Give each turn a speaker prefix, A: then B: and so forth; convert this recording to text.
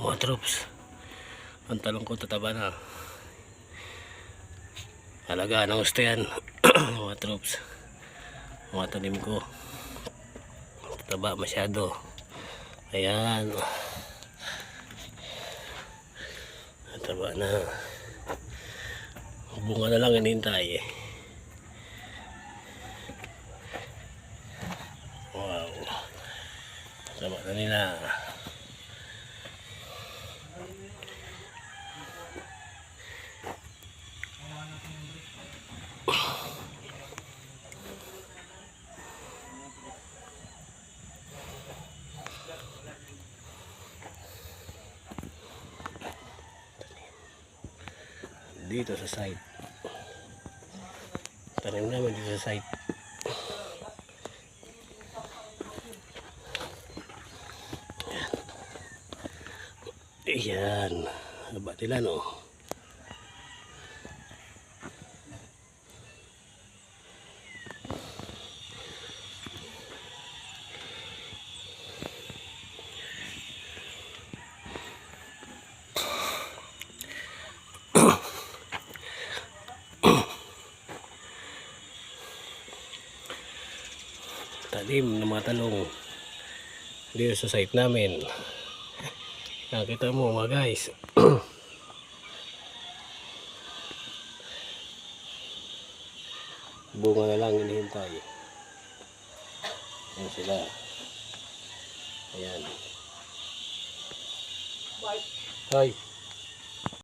A: mga troops. Ang talong ko tataba na. Halaga ng gusto yan mga troops. Mga tanim ko. Tataba masyado. Ayan. Tataba na. Bunga na lang inintay eh wow. Tataba na nila dito sa site tanim namin dito sa site Ayan. Haba nila no. Talim ng mga talong dito sa site namin. Nakita mo mga guys. Bunga na lang hinihintay. Ayan sila. Ayan. Hoy.